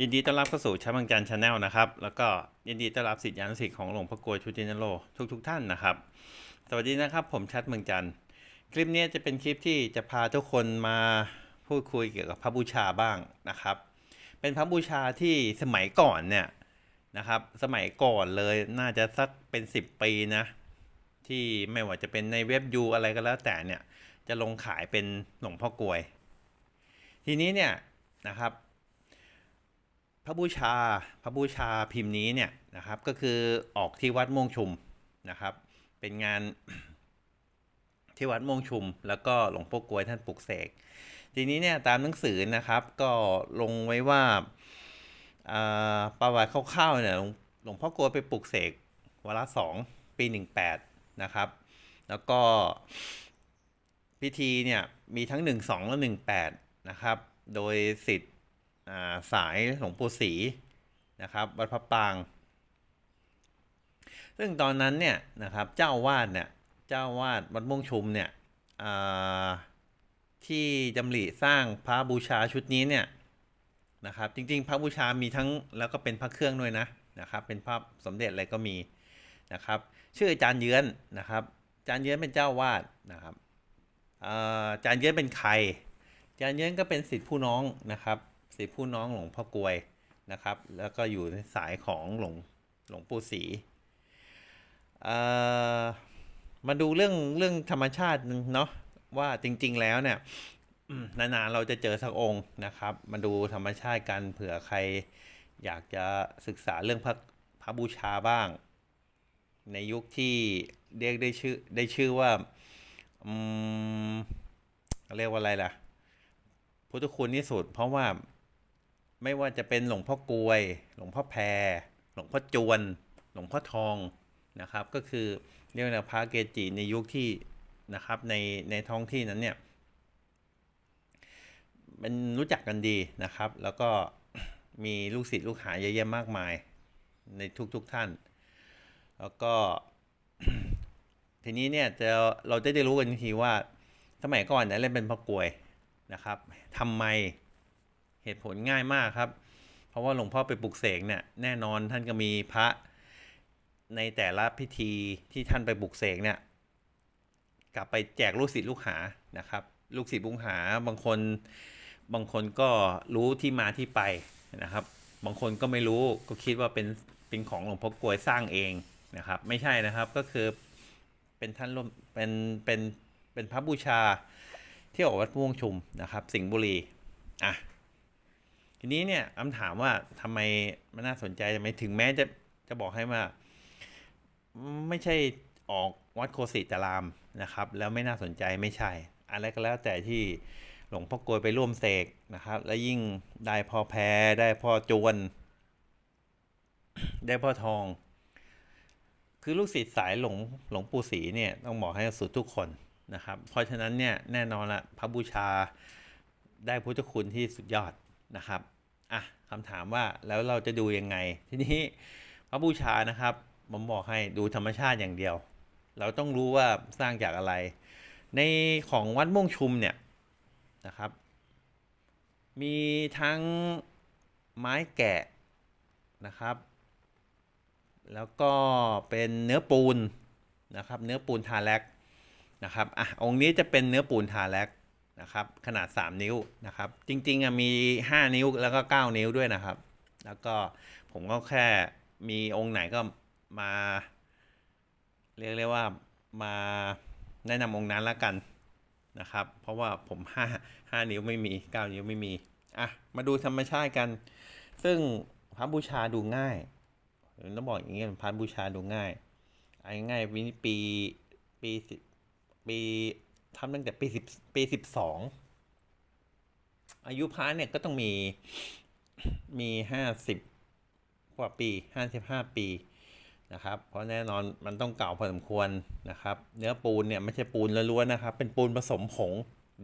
ยินดีต้อนรับเข้าสู่ช้าบางจันชาแนลนะครับ แล้วก็ยินดีต้อนรับสิทธิานุสิทธิ์ของหลวงพ่อกลวยชุตินโลทุกทุกๆท่านนะครับ สวัสดีนะครับผมชัดเมืองจันคลิปนี้จะเป็นคลิปที่จะพาทุกคนมาพูดคุยเกี่ยวกับพระบูชาบ้างนะครับ เป็นพระบูชาที่สมัยก่อนเนี่ยนะครับ สมัยก่อนเลยน่าจะสักเป็น 10 ปีนะ ที่ไม่ว่าจะเป็นในเว็บยูอะไรก็แล้วแต่เนี่ยจะลงขายเป็นหลวงพ่อกลวย ทีนี้เนี่ยนะครับ พระบูชาพระบูชาพิมพ์นี้เนี่ยนะครับก็คือออกที่วัดม่วงชุมนะครับ เป็นงานที่วัดม่วงชุม แล้วก็หลวงพ่อกลวยท่านปลุกเสกทีนี้เนี่ยตามหนังสือนะครับก็ลงไว้ว่าประวัติคร่าวๆเนี่ยหลวงพ่อกลวยไปปลุกเสกวาระสองปีหนึ่งแปดนะครับ แล้วก็พิธีเนี่ยมีทั้งหนึ่งสองและหนึ่งแปดนะครับ โดยสิทธิ์ สายหลวงปู่ศรีนะครับวัดพระปาง ซึ่งตอนนั้นเนี่ยนะครับเจ้าวาดเนี่ยเจ้าวาดวัดม่วงชุมเนี่ยที่ดำริสร้างพระบูชาชุดนี้เนี่ยนะครับจริงๆ พระบูชามีทั้งแล้วก็เป็นพระเครื่องด้วยนะนะครับเป็นพระสมเด็จอะไรก็มีนะครับชื่ออาจารย์เยือนนะครับอาจารย์เยือนเป็นเจ้าวาดนะครับอาจารย์เยือนเป็นใครอาจารย์เยื้อนก็เป็นสิทธิผู้น้องนะครับ สิผู้น้องหลวงพ่อกลวยนะครับ แล้วก็อยู่ในสายของหลวงหลวงปู่ศรีมาดูเรื่องเรื่องธรรมชาติเนาะว่าจริง ๆ แล้วเนี่ยนานๆเราจะเจอสักองค์นะครับ มาดูธรรมชาติกันเผื่อใครอยากจะศึกษาเรื่องพระพระบูชาบ้าง ในยุคที่เรียกได้ชื่อได้ชื่อว่าอืมเรียกว่าอะไรล่ะ พุทธคุณที่สุดเพราะว่า ไม่ว่าจะเป็นหลวงพ่อกลวย หลวงพ่อแพร หลวงพ่อจวน หลวงพ่อทองนะครับ ก็คือเรียกว่าพระเกจิในยุคที่นะครับในในท้องที่นั้นเนี่ยมันรู้จักกันดีนะครับ แล้วก็มีลูกศิษย์ลูกหาเยอะแยะมากมายในทุกๆทท่าน แล้วก็ทีนี้เนี่ยจะเราจะได้รู้กันทีว่าสมัยก่อนเนี่ยเล่นเป็นพ่อกลวยนะครับทำไม เหตุผลง่ายมากครับ เพราะว่าหลวงพ่อไปปลุกเสกเนี่ยแน่นอนท่านก็มีพระในแต่ละพิธีที่ท่านไปปลุกเสกเนี่ยกลับไปแจกลูกศิษย์ลูกหานะครับ ลูกศิษย์ลูกหาบางคนบางคนก็รู้ที่มาที่ไปนะครับ บางคนก็ไม่รู้ก็คิดว่าเป็นเป็นของหลวงพ่อกลวยสร้างเองนะครับ ไม่ใช่นะครับก็คือเป็นท่านร่วมเป็นเป็นเป็นพระบูชาที่ออกวัดม่วงชุมนะครับ สิงห์บุรีอะ ทีนี้เนี่ยคำถามว่าทำไมมันน่าสนใจทำไมถึงแม้จะจะบอกให้ว่า ไม่ใช่ออกวัดโคสิตารามนะครับ แล้วไม่น่าสนใจไม่ใช่ อะไรก็แล้วแต่ที่หลวงพ่อกลวยไปร่วมเสกนะครับ แล้วยิ่งได้พ่อแพรได้พ่อจวน ได้พ่อทอง คือลูกศิษย์สายหลวงหลวงปู่ศรีเนี่ยต้องบอกให้สุดทุกคนนะครับ เพราะฉะนั้นเนี่ยแน่นอนละพระบูชาได้พุทธคุณที่สุดยอดนะครับ อะคำถามว่าแล้วเราจะดูยังไง ทีนี้พระบูชานะครับผมบอกให้ดูธรรมชาติอย่างเดียว เราต้องรู้ว่าสร้างจากอะไร ในของวัดม่วงชุมเนี่ยนะครับ มีทั้งไม้แกะนะครับ แล้วก็เป็นเนื้อปูนนะครับ เนื้อปูนทาแลกนะครับอะองค์นี้จะเป็นเนื้อปูนทาแลก นะครับขนาด 3 นิ้วนะครับ จริงๆมี 5 นิ้วแล้วก็ 9 นิ้วด้วยนะครับ แล้วก็ผมก็แค่มีองค์ไหนก็มา เรียกเรียกว่ามาแนะนำองค์นั้นละกันนะครับ เพราะว่าผม 5 5 นิ้วไม่มี 9 นิ้วไม่มีอะมาดูธรรมชาติกัน ซึ่งพระบูชาดูง่ายต้องบอกอย่างนี้พระบูชาดูง่ายเอาง่ายวินปีปีปี ทำตั้งแต่ปีสิบปีสิบสองอายุพระเนี่ยก็ต้องมีมีห้าสิบกว่าปีห้าสิบห้าปีนะครับ เพราะแน่นอนมันต้องเก่าพอสมควรนะครับ เนื้อปูนเนี่ยไม่ใช่ปูนล้วนๆนะครับ เป็นปูนผสมผง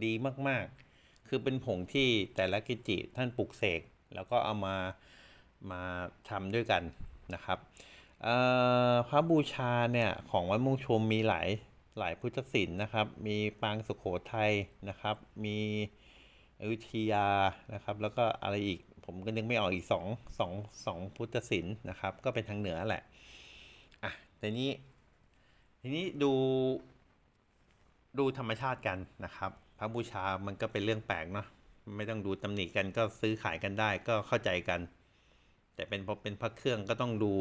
ดีมากๆ คือเป็นผงที่แต่ละกิจิท่านปลุกเสก แล้วก็เอามามาทำด้วยกันนะครับพระบูชาเนี่ยของวัดมุ่งชมมีหลาย หลายพุทธศิลป์นะครับ มีปางสุโขทัยนะครับ มีอยุธยานะครับ แล้วก็อะไรอีกผมผมก็นึกไม่ออกอีกสองสองสองพุทธศิลป์นะครับ ก็เป็นทางเหนือแหละอะทีนี้ทีนี้ดูดูธรรมชาติกันนะครับ พระบูชามันก็เป็นเรื่องแปลกเนาะไม่ต้องดูตำหนิกันก็ซื้อขายกันได้ก็เข้าใจกัน แต่เป็นพอเป็นพระเครื่องก็ต้องดู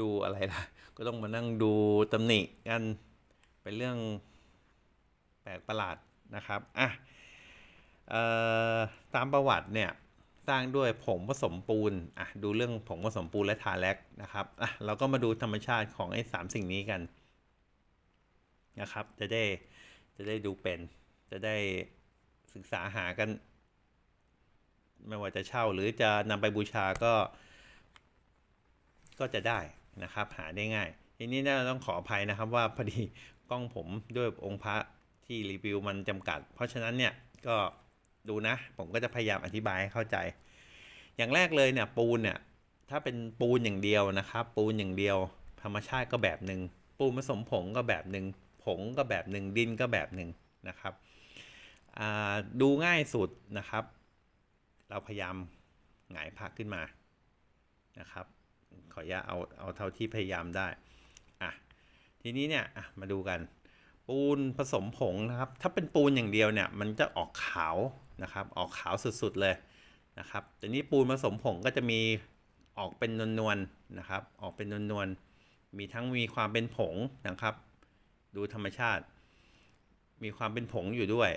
ดูอะไรล่ะ ก็ต้องมานั่งดูตำหนิกัน เป็นเรื่องแปลกประหลาดนะครับอะออตามประวัติเนี่ยสร้างด้วยผงผสมปูนอะดูเรื่องผงผสมปูนและทาแลกนะครับอะเราก็มาดูธรรมชาติของไอ้สามสิ่งนี้กันนะครับจะได้จะได้ดูเป็นจะได้ศึกษาหากัน ไม่ว่าจะเช่าหรือจะนำไปบูชาก็ ก็จะได้นะครับหาได้ง่ายทีนี้เนี่ยต้องขออภัยนะครับว่าพอดี กล้องผมด้วยองค์พระที่รีวิวมันจำกัด เพราะฉะนั้นเนี่ยก็ดูนะ ผมก็จะพยายามอธิบายให้เข้าใจ อย่างแรกเลยเนี่ยปูนเนี่ยถ้าเป็นปูนอย่างเดียวนะครับปูนอย่างเดียว ธรรมชาติก็แบบหนึ่งปูนผสมผงก็แบบหนึ่งผงก็แบบหนึ่งดินก็แบบหนึ่งนะครับดูง่ายสุดนะครับ เราพยายามหงายผักขึ้นมานะครับ ขออนุญาตเอาเอาเท่าที่พยายามได้ ทีนี้เนี่ยมาดูกัน ปูนผสมผงนะครับ ถ้าเป็นปูนอย่างเดียวเนี่ย มันจะออกขาวนะครับ ออกขาวสุดๆเลยนะครับแต่นี้ปูนผสมผงก็จะมีออกเป็นนวลๆนะครับ ออกเป็นนวลๆมีทั้งมีความเป็นผงนะครับ ดูธรรมชาติ มีความเป็นผงอยู่ด้วย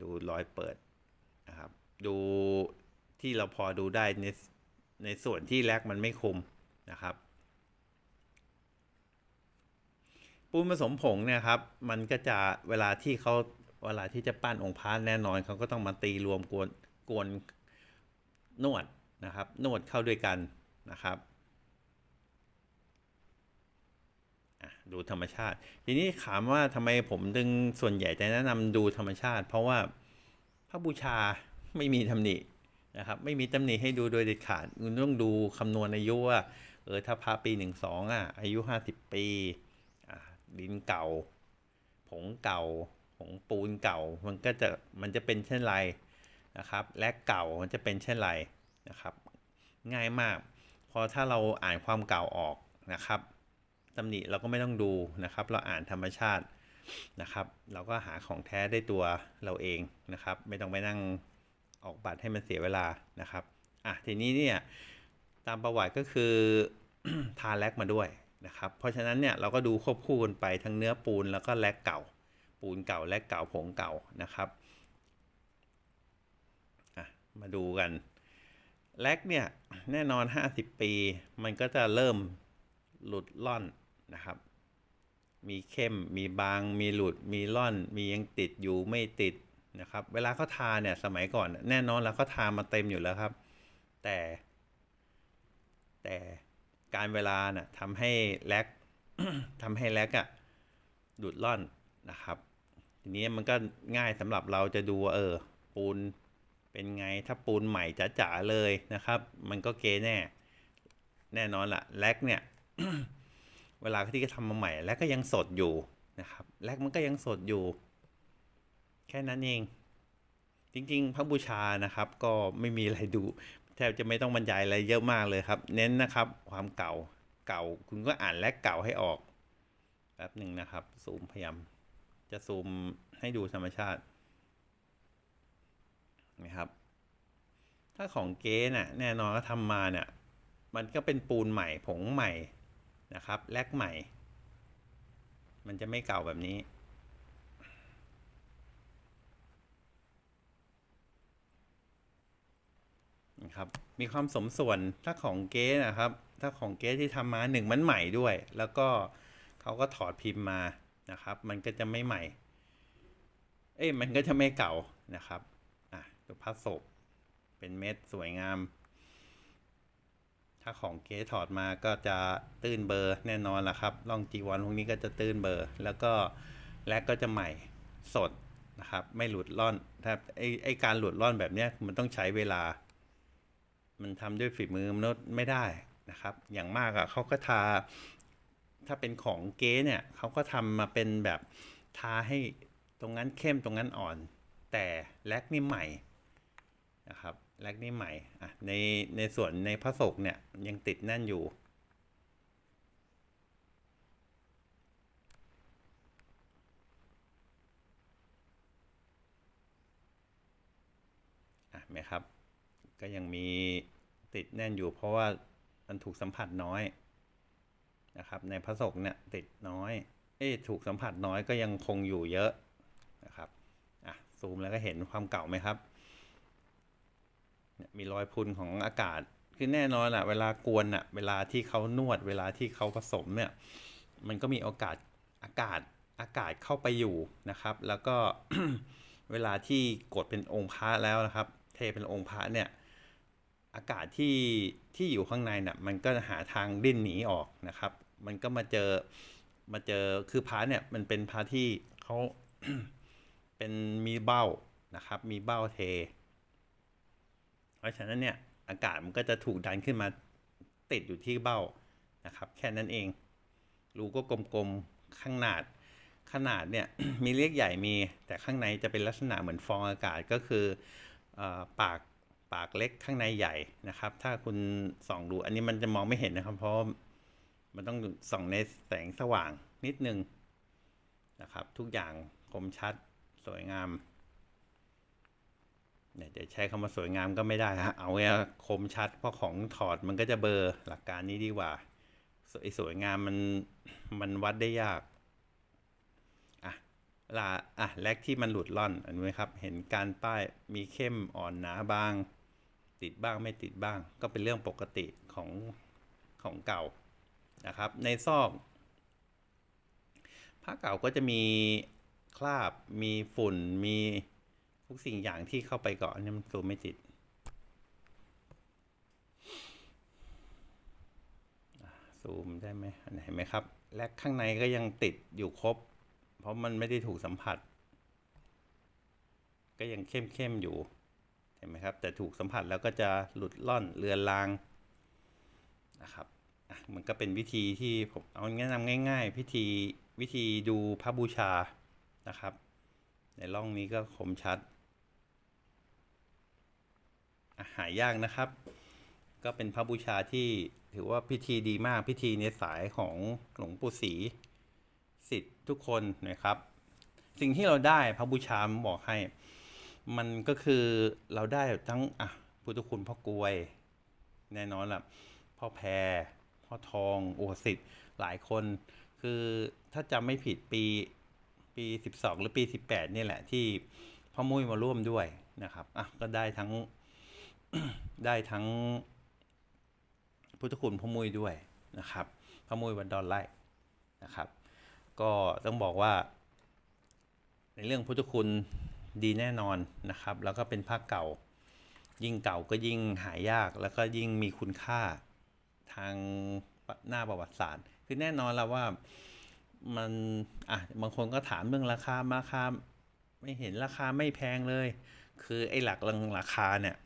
ดูรอยเปิดนะครับ ดูที่เราพอดูได้ในในส่วนที่แลกมันไม่คุมนะครับ ปูนผสมผงเนี่ยครับ มันก็จะเวลาที่เขาเวลาที่จะปั้นองค์พระแน่นอนเขาก็ต้องมาตีรวมกวนกวนนวดนะครับ นวดเข้าด้วยกันนะครับดูธรรมชาติ ทีนี้ถามว่าทำไมผมดึงส่วนใหญ่จะแนะนำดูธรรมชาติ เพราะว่าพระบูชาไม่มีตำหนินะครับ ไม่มีตำหนิให้ดูโดยเด็ดขาดคุณต้องดูคำนวณอายุว่าเออถ้าพระปีหนึ่งสองอะอายุห้าสิบปี ดินเก่า ผงเก่า ผงปูนเก่า มันก็จะมันจะเป็นเช่นไรนะครับ และเก่ามันจะเป็นเช่นไรนะครับ ง่ายมาก พอถ้าเราอ่านความเก่าออกนะครับตำหนิเราก็ไม่ต้องดูนะครับ เราอ่านธรรมชาตินะครับ เราก็หาของแท้ได้ตัวเราเองนะครับ ไม่ต้องไปนั่งออกบัตรให้มันเสียเวลานะครับอะทีนี้เนี่ยตามประวัติก็คือทาแลกมาด้วย นะครับ เพราะฉะนั้นเนี่ยเราก็ดูควบคู่กันไปทั้งเนื้อปูนแล้วก็แลกเก่า ปูนเก่าแลกเก่าผงเก่านะครับมาดูกันแลกเนี่ยแน่นอน 50 ปี มันก็จะเริ่มหลุดล่อนนะครับ มีเข้มมีบาง มีหลุด มีล่อน มียังติดอยู่ไม่ติดนะครับ เวลาเขาทาเนี่ยสมัยก่อน แน่นอนแล้วเขาทามาเต็มอยู่แล้วครับ แต่ แต่ การเวลาน่ะทำให้แลกทำให้แลกอะหลุดล่อนนะครับทีนี้มันก็ง่ายสำหรับเราจะดูเออปูนเป็นไงถ้าปูนใหม่จ๋าๆเลยนะครับ มันก็เกแน่ แน่นอนละแลกเนี่ย เวลาที่เขาทำมาใหม่แลกก็ยังสดอยู่นะครับแลกมันก็ยังสดอยู่ แค่นั้นเอง จริงๆพระบูชานะครับ ก็ไม่มีอะไรดู แทบจะไม่ต้องบรรยายอะไรเยอะมากเลยครับ เน้นนะครับความเก่าเก่าคุณก็อ่านและเก่าให้ออกแป๊บหนึ่งนะครับ ซูมพยายามจะซูมให้ดูธรรมชาตินะครับ ถ้าของเก๊น่ะแน่นอนก็ทำมาเนี่ยมันก็เป็นปูนใหม่ผงใหม่นะครับ แลกใหม่ มันจะไม่เก่าแบบนี้ นะ ครับ มีความสมส่วนถ้าของเก๊นะครับ ถ้าของเก๊ที่ทำมาหนึ่งมันใหม่ด้วย แล้วก็เขาก็ถอดพิมพ์มานะครับ มันก็จะไม่ใหม่ เอ้ยมันก็จะไม่เก่านะครับอะดูพัดศพเป็นเม็ดสวยงาม ถ้าของเก๊ถอดมาก็จะตื้นเบอร์แน่นอนล่ะครับล่องจีวรพวกนี้ก็จะตื้นเบอร์ แล้วก็แลกก็จะใหม่สดนะครับ ไม่หลุดล่อนถ้าไอไอการหลุดล่อนแบบเนี้ยมันต้องใช้เวลา มันทำด้วยฝีมือมนุษย์ไม่ได้นะครับ อย่างมากอะ่ะเขาก็ทา ถ้าเป็นของเก๊เนี่ยเขาก็ทำมาเป็นแบบทาให้ตรงนั้นเข้มตรงนั้นอ่อน แต่แลกนี่ใหม่นะครับแลกนี่ใหม่อะในในส่วนในพระศกเนี่ยยังติดแน่นอยู่อะไหมครับ ก็ยังมีติดแน่นอยู่เพราะว่ามันถูกสัมผัสน้อยนะครับ ในพระศกเนี่ยติดน้อย เอ๊ะถูกสัมผัสน้อยก็ยังคงอยู่เยอะนะครับอะซูมแล้วก็เห็นความเก่าไหมครับเนี่ยมีรอยพุนของอากาศคือแน่นอนอะเวลากวนอะเวลาที่เขานวด เวลาที่เขาผสมเนี่ย มันก็มีโอกาสอากาศอากาศเข้าไปอยู่นะครับ แล้วก็เวลาที่กดเป็นองค์พระแล้วนะครับ เทเป็นองค์พระเนี่ย อากาศที่ที่อยู่ข้างในน่ะมันก็หาทางดิ้นหนีออกนะครับ มันก็มาเจอมาเจอคือพระเนี่ยมันเป็นพระที่เขาเป็นมีเบ้านะครับ มีเบ้าเท เพราะฉะนั้นเนี่ยอากาศมันก็จะถูกดันขึ้นมาติดอยู่ที่เบ้านะครับ แค่นั้นเองรูก็กลมๆข้างหนาดขนาดเนี่ยมีเล็กใหญ่มีแต่ข้างในจะเป็นลักษณะเหมือนฟองอากาศก็คือออปาก ปากเล็กข้างในใหญ่นะครับ ถ้าคุณส่องดูอันนี้มันจะมองไม่เห็นนะครับ เพราะมันต้องส่องในแสงสว่างนิดนึงนะครับ ทุกอย่างคมชัดสวยงามเนี่ยจะใช้คำว่าสวยงามก็ไม่ได้ฮะเอาไว้คมชัด เพราะของถอดมันก็จะเบลอร์หลักการนี้ดีกว่าสวยสวยงามมันมันวัดได้ยาก ลาอะแลกที่มันหลุดล่อนอันนี้ไหมครับ เห็นการป้ายมีเข้มอ่อนหนาบาง ติดบ้างไม่ติดบ้าง ก็เป็นเรื่องปกติของของเก่านะครับ ในซอกผ้าเก่าก็จะมีคราบมีฝุ่นมีทุกสิ่งอย่างที่เข้าไปเกาะอันนี้มันซูมไม่ติดซูมได้ไหมเห็นไหมครับ และข้างในก็ยังติดอยู่ครบ ราะมันไม่ได้ถูกสัมผัส ก็ยังเข้มเข้มๆอยู่เห็นไหมครับ แต่ถูกสัมผัสแล้วก็จะหลุดล่อนเลือนลางนะครับมันก็เป็นวิธีที่ผมเอาแนะนำง่าย ๆ พิธีวิธีดูพระบูชานะครับ ในร่องนี้ก็คมชัดอะหายากนะครับ ก็เป็นพระบูชาที่ถือว่าพิธีดีมากพิธีในสายของหลวงปู่ศรี ทุกคนนะครับ สิ่งที่เราได้พระบูชามบอกให้ มันก็คือเราได้ทั้งอะพุทธคุณพ่อกลวย แน่นอนล่ะพ่อแพรพ่อทองโอสิทธิ์หลายคน คือถ้าจำไม่ผิดปีปี 12 หรือปี 18นี่แหละที่พ่อมุ้ยมาร่วมด้วยนะครับอะก็ได้ทั้งได้ทั้งพุทธคุณพ่อมุ้ยด้วยนะครับพ่อมุ้ยวันดอนไล่นะครับ ก็ต้องบอกว่า ในเรื่องพุทธคุณดีแน่นอนนะครับ แล้วก็เป็นภาคเก่า ยิ่งเก่าก็ยิ่งหายาก แล้วก็ยิ่งมีคุณค่าทางหน้าประวัติศาสตร์ คือแน่นอนแล้วว่ามันอะบางคนก็ถามเรื่องราคาราคาไม่เห็นราคาไม่แพงเลย คือไอ้หลักรื่องราคาเนี่ย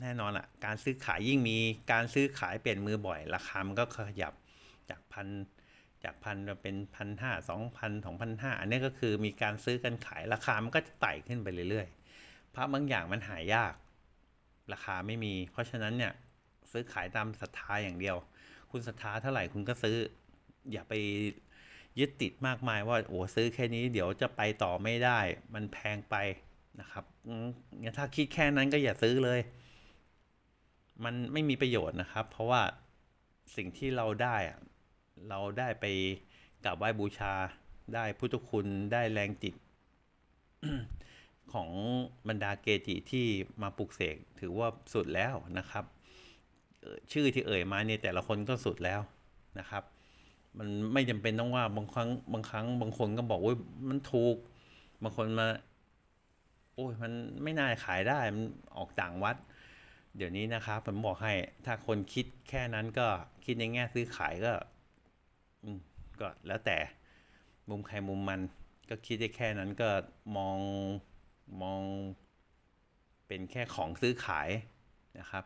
แน่นอนอะการซื้อขายยิ่งมีการซื้อขายเปลี่ยนมือบ่อย ราคามันก็ขยับจากพัน จากพันมาเป็นพันห้าสองพันสองพันห้าอันนี้ก็คือมีการซื้อกันขายราคามันก็จะไต่ขึ้นไปเรื่อยๆพระบางอย่างมันหายาก ราคาไม่มี เพราะฉะนั้นเนี่ยซื้อขายตามศรัทธาอย่างเดียว คุณศรัทธาเท่าไหร่คุณก็ซื้อ อย่าไปยึดติดมากมายว่าโอ้ซื้อแค่นี้เดี๋ยวจะไปต่อไม่ได้ มันแพงไปนะครับงั้นถ้าคิดแค่นั้นก็อย่าซื้อเลย มันไม่มีประโยชน์นะครับ เพราะว่าสิ่งที่เราได้อะ เราได้ไปกราบไหว้บูชา ได้พุทธคุณได้แรงจิต ของบรรดาเกจิที่มาปลุกเสกถือว่าสุดแล้วนะครับ ชื่อที่เอ่ยมาเนี่ยแต่ละคนก็สุดแล้วนะครับ มันไม่จำเป็นต้องว่าบางครั้งบางครั้งบางคนก็บอกว่ามันถูกบางคนมาโอ้ยมันไม่น่าขายได้มันออกต่างวัด เดี๋ยวนี้นะครับผมบอกให้ถ้าคนคิดแค่นั้นก็คิดในแง่ซื้อขายก็ อืมก็แล้วแต่มุมใครมุมมัน ก็คิดได้แค่นั้นก็มองมองเป็นแค่ของซื้อขายนะครับ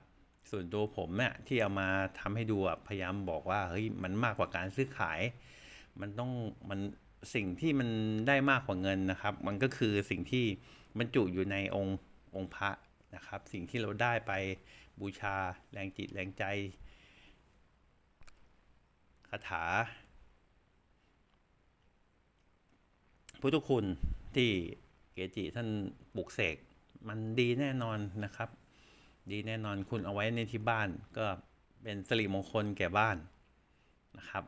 ส่วนตัวผมเนี่ยที่เอามาทำให้ดูพยายามบอกว่าเฮ้ยมันมากกว่าการซื้อขาย มันต้องมันสิ่งที่มันได้มากกว่าเงินนะครับ มันก็คือสิ่งที่บรรจุอยู่ในองค์องค์พระนะครับ สิ่งที่เราได้ไปบูชาแรงจิตแรงใจคาถา พุทธคุณที่เกจิท่านปลุกเสกมันดีแน่นอนนะครับ ดีแน่นอนคุณเอาไว้ในที่บ้านก็เป็นสิริมงคลแก่บ้านนะครับ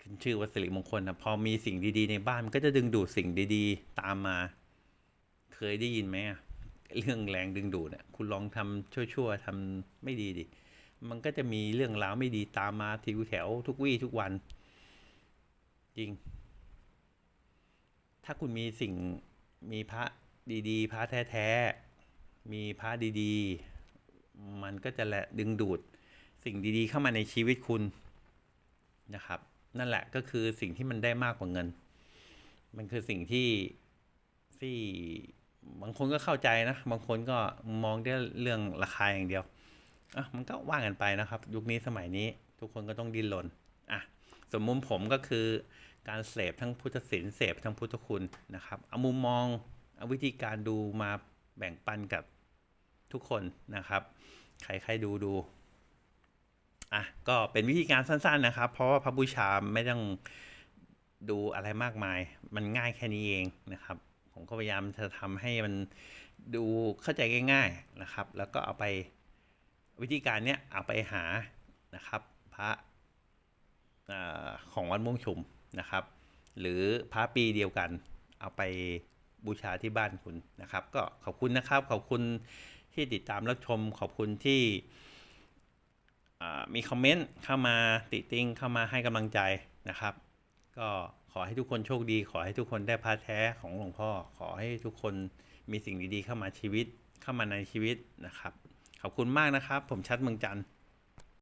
ขึ้นชื่อว่าสิริมงคลนะพอมีสิ่งดีๆ ในบ้านมันก็จะดึงดูดสิ่งดีๆ ตามมา เคยได้ยินไหมเรื่องแรงดึงดูดเนี่ยคุณลองทำชั่วๆทำไม่ดีดิมันก็จะมีเรื่องราวไม่ดีตามมาทิวแถวทุกวี่ทุกวัน จริง ถ้าคุณมีสิ่งมีพระดีๆ พระแท้ๆ มีพระดีๆ มันก็จะแหละดึงดูดสิ่งดีๆ เข้ามาในชีวิตคุณนะครับ นั่นแหละก็คือสิ่งที่มันได้มากกว่าเงิน มันคือสิ่งที่ที่บางคนก็เข้าใจนะ บางคนก็มองได้เรื่องราคาอย่างเดียวอะมันก็ว่ากันไปนะครับ ยุคนี้สมัยนี้ทุกคนก็ต้องดิ้นรนอะส่วนมุมผมก็คือ การเสพทั้งพุทธศิลป์เสพทั้งพุทธคุณนะครับ เอามุมมองเอาวิธีการดูมาแบ่งปันกับทุกคนนะครับ ใครใครดูดูอะก็เป็นวิธีการสั้นๆนะครับ เพราะว่าพระบูชาไม่ต้องดูอะไรมากมาย มันง่ายแค่นี้เองนะครับ ผมก็พยายามจะทำให้มันดูเข้าใจง่าย ๆนะครับ แล้วก็เอาไปวิธีการเนี้ยเอาไปหานะครับ พระอของวัดม่วงชุม นะครับ หรือพระปีเดียวกัน เอาไปบูชาที่บ้านคุณนะครับ ก็ขอบคุณนะครับ ขอบคุณที่ติดตามรับชม ขอบคุณที่มีคอมเมนต์เข้ามาติติงเข้ามาให้กำลังใจนะครับ ก็ขอให้ทุกคนโชคดี ขอให้ทุกคนได้พาแท้ของหลวงพ่อ ขอให้ทุกคนมีสิ่งดีๆ เข้ามาชีวิตเข้ามาในชีวิตนะครับ ขอบคุณมากนะครับ ผมชัดเมืองจันทร์